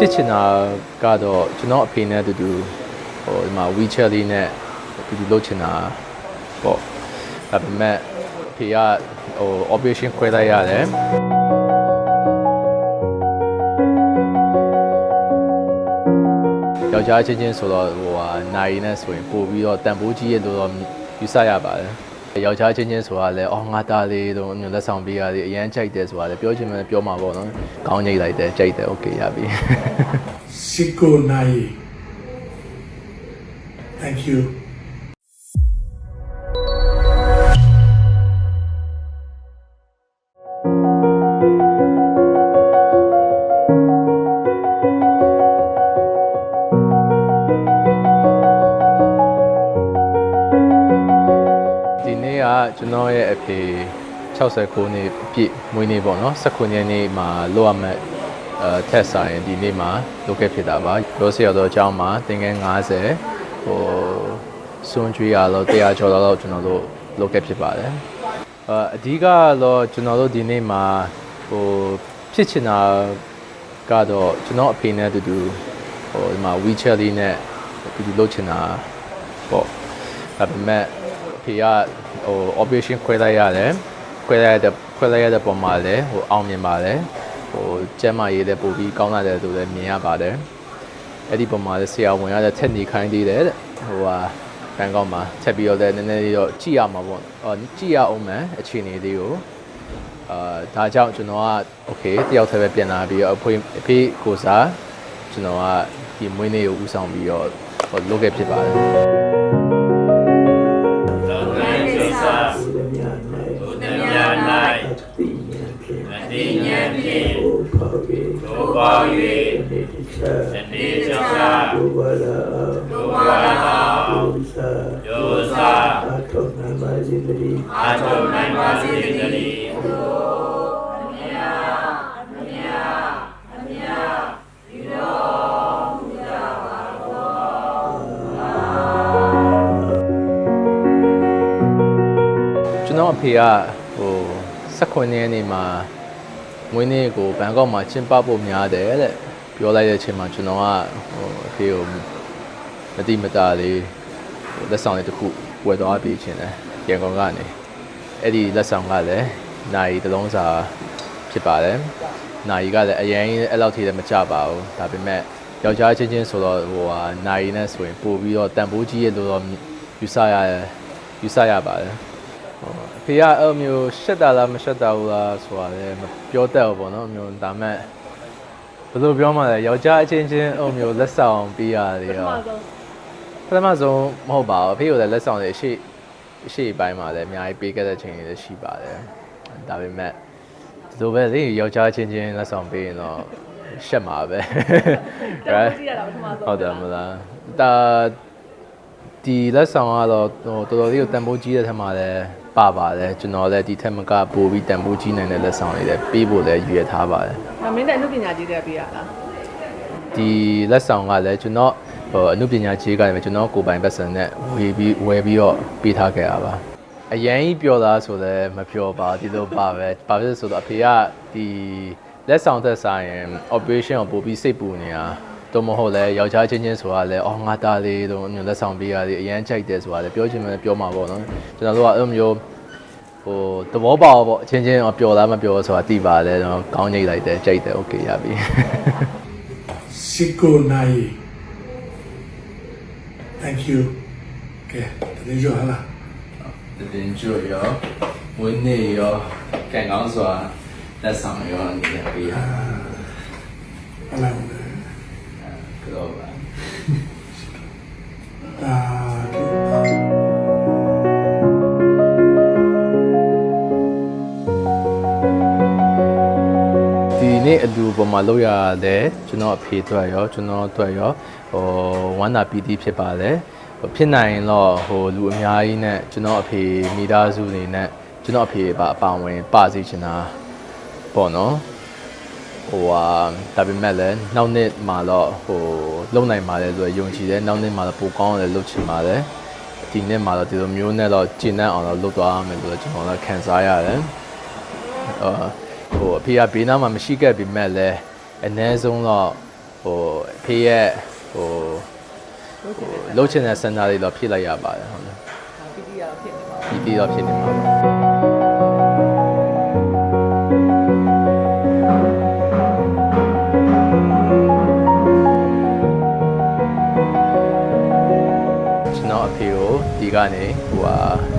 ဖြစ်ချင်တာကတော့ကျွန်တော်အဖေနဲ့အတူတူဟိုဒီမှာ WeChat လေးနဲ့အတူတူလုပ်ချင်တာပေါ့ဒါပေမဲ့အဖေကဟို operation ခွဲလိုက်ရတယ်ယောက်ျားချင်းချင်းဆိုတော့ဟိုဟာနိုင်နဲ့ဆိုရင်ပို့ပြီးတော့တန်ဖိုးကြီးရဲ့လို့တော့ယူဆရပါတယ် ယောက်ျားချင်းချင်းဆိုတာလည်းအော်ငါသားလေးတို့မျိုးလက်ဆောင်ပေးရတယ်အရန်ကြိုက်တယ်ဆိုတာလည်းပြောချင်မှပြောမှာပေါ့နော်ကောင်းညိတ်လိုက်တယ်ကြိုက်တယ်โอเคရပြီ Siko Nai. Thank you. ကကျွန်တော်ရဲ့အဖေ69နှစ်ပြည့်မွေးနေ့ပေါ့နော်19ရက်နေ့မှာလောက်ရမယ်အဲထက်ဆိုင်ဒီနေ့မှာလုပ်ခဲ့ဖြစ်တာပါရောစရတော့အကြောင်းမှာတင်ငယ်90ဟိုစွန်ကျွေးရတော့100ကျော်တော့ကျွန်တော်တို့လုပ်ခဲ့ဖြစ်ပါတယ်အဲအဓိကတော့ကျွန်တော်တို့ဒီနေ့မှာဟိုဖြစ်ချင်တာကတော့ကျွန်တော်အဖေနဲ့အတူတူဟိုဒီမှာ WeChat လေးနဲ့အတူတူလုပ်ချင်တာပေါ့ဒါပေမဲ့ ဖေကဟို operation ခွဲလိုက်ရတယ်ခွဲလိုက်ရတဲ့ခွဲလိုက်ရတဲ့ပုံမှာလည်းဟိုအောင်မြင်ပါတယ်ဟိုကျမ်းမာရေးလည်းပို့ပြီးကောင်းလာတယ်လို့လည်းမြင်ရပါတယ်အဲ့ဒီပုံမှာလည်းဆရာဝန်ရတဲ့ထက်နေခိုင်းသေးတယ်တဲ့ဟိုဟာဘန်ကောက်မှာချက်ပြီးတော့လည်းနည်းနည်းလေးတော့ကြည့်ရမှာပေါ့အော်ကြည့်ရအောင်မယ်အခြေအနေလေးကိုအာဒါကြောင့်ကျွန်တော်က okay တယောက်တည်းပဲပြန်လာပြီးတော့အဖေအဖေကိုစားကျွန်တော်ကဒီမွေးနေ့ကိုဦးဆောင်ပြီးတော့ဟိုလုပ်ခဲ့ဖြစ်ပါတယ် အတိညာဖြင့်သို့ပေါ၍တနေ့ချောချာဒုဘာလာဒုဘာလာဒုစာအာထုံနိုင်ပါစေတည်းအာထုံနိုင်ပါစေတည်း ဖေကဟို16ရက်နေ့မှာမွေးနေ့ကိုဘန်ကောက်မှာကျင်းပဖို့များတယ်တဲ့ပြောလိုက်တဲ့အချိန်မှာကျွန်တော်ကဟိုအဖေကိုမတိမတာလေးဟိုလက်ဆောင်လေးတစ်ခုဝယ်သွားပေးခြင်းတယ်ရန်ကုန်ကနေအဲ့ဒီလက်ဆောင်ကလည်းနိုင်တစ်လုံးစာဖြစ်ပါတယ်နိုင်ကလည်းအရင်အဲ့လောက်ထိလည်းမကြပါဘူးဒါပေမဲ့ယောက်ျားချင်းချင်းဆိုတော့ဟိုဟာနိုင်နဲ့ဆိုရင်ပို့ပြီးတော့တန်ဖိုးကြီးရဲ့လို့တော့ယူဆရယူဆရပါတယ်ဟို အဖေကအဲ့လိုမျိုးရှက်တာလားမရှက်တာဘူးလားဆိုတာလည်းမပြောတတ်ဘူးပေါ့နော်အမျိုးဒါမဲ့ဘယ်လိုပြောမှလဲယောက်ျားအချင်းချင်းအဲ့လိုမျိုးလက်ဆောင်ပေးရတယ်ရောပထမဆုံးမဟုတ်ပါဘူးအဖေကလည်းလက်ဆောင်တွေအရှိအရှိပိုင်းမှာလည်းအများကြီးပေးခဲ့တဲ့ချိန်တွေလည်းရှိပါတယ်ဒါပေမဲ့ဒီလိုပဲလေယောက်ျားအချင်းချင်းလက်ဆောင်ပေးရင်တော့ရှက်မှာပဲ right ဟုတ်တယ်မလားဒါ ဒီလက်ဆောင်ကတော့ဟိုတော်တော်လေးကိုတန်ဖိုးကြီးတဲ့ထက်မှာလည်းပါပါတယ်ကျွန်တော်လည်းဒီထက်မကပိုပြီးတန်ဖိုးကြီးနိုင်တဲ့လက်ဆောင်တွေလည်းပေးဖို့လည်းရည်ရထားပါတယ်။မင်းတဲ့အမှုပညာကြီးတွေပေးရလားဒီလက်ဆောင်ကလည်းကျွန်တော်ဟိုအမှုပညာကြီးကလည်းကျွန်တော်ကိုယ်ပိုင်ပတ်စံနဲ့ဝေပြီးဝယ်ပြီးတော့ပေးထားခဲ့ရပါအရင်ကြီးပြောသားဆိုလည်းမပြောပါဒီလိုပါပဲဘာဖြစ်လို့ဆိုတော့အဖေကဒီလက်ဆောင်သက်ဆိုင်ရင် operation ကိုပို့ပြီးစိတ်ပူနေတာ တော့မဟုတ်လဲယောက်ျားချင်းချင်းဆိုတာလဲအော်ငါသားလေးတို့မျိုးလက်ဆောင်ပေးရတယ်အရန်ကြိုက်တယ်ဆိုတာလဲပြောချင်မှပြောမှာပေါ့နော်ကျွန်တော်တို့ကအဲ့လိုမျိုးဟိုသဘောပေါက်ပေါ့အချင်းချင်းပျော်လားမပျော်ဆိုတာသိပါတယ်တော့ကောင်းညိတ်လိုက်တယ်ကြိုက်တယ်โอเคရပြီ Siko Nai. Thank you. Okay, တနေ့ကျော်ဟာလား တင်ကျွရောဝင်းနေရောကန်ကောင်းစွာလက်ဆောင်ရောနေရပေးရ ဟာလား က တော့ပါအာဒီဒီနေ့အလူပေါ်မှာလောက်ရတယ်ကျွန်တော်အဖေအတွက်ရောကျွန်တော်အတွက်ရောဟိုဝမ်းသာပီတိဖြစ်ပါတယ်ဟိုဖြစ်နိုင်ရင်တော့ဟိုလူအများကြီးနဲ့ကျွန်တော်အဖေမိသားစုတွေနဲ့ကျွန်တော်အဖေပါအပါဝင်ပါစီချင်တာပေါ့နော် ဟိုဟာဒါပေမဲ့လည်းနောက်နှစ်မှာတော့ဟိုလုံနိုင်ပါတယ်ဆိုတော့ယုံကြည်တယ်နောက်နှစ်မှာတော့ပိုကောင်းတယ်လုပ်ချင်ပါတယ်ဒီနှစ်မှာတော့ဒီလိုမျိုးနဲ့တော့ကျင့်တတ်အောင်တော့လုပ်သွားရမယ်လို့ကျွန်တော်လည်းခံစားရတယ်အာဟိုအဖေကဘေးနားမှာမရှိခဲ့ပေမဲ့လည်းအ ਨੇ ဆုံးတော့ဟဟိုအဖေရဲ့ဟိုလို့ချင်တယ်လှုပ်ချင်တဲ့စန္ဒာတွေတော့ဖြည့်လိုက်ရပါတယ်ဟုတ်တယ်ပီတီရဖြစ်နေပါဒီတီတော့ဖြစ်နေမှာပါ ဒီကနေဟိုဟာ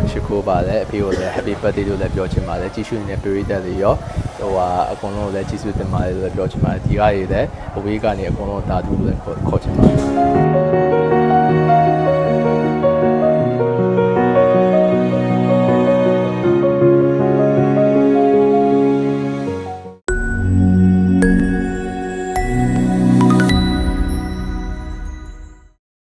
ရှိခိုးပါတယ်အဖေကိုလည်း happy birthday လို့လည်းပြောချင်ပါတယ်ကြည့်ရှုနေတဲ့ပရိသတ်တွေရောဟိုဟာအကုန်လုံးကိုလည်းကြည့်ရှုတင်ပါတယ်လို့လည်းပြောချင်ပါတယ်ဒီကတွေလည်းအဝေးကနေအကုန်လုံးဓာတုလို့လည်းခေါ်ခေါ်ချင်ပါတယ်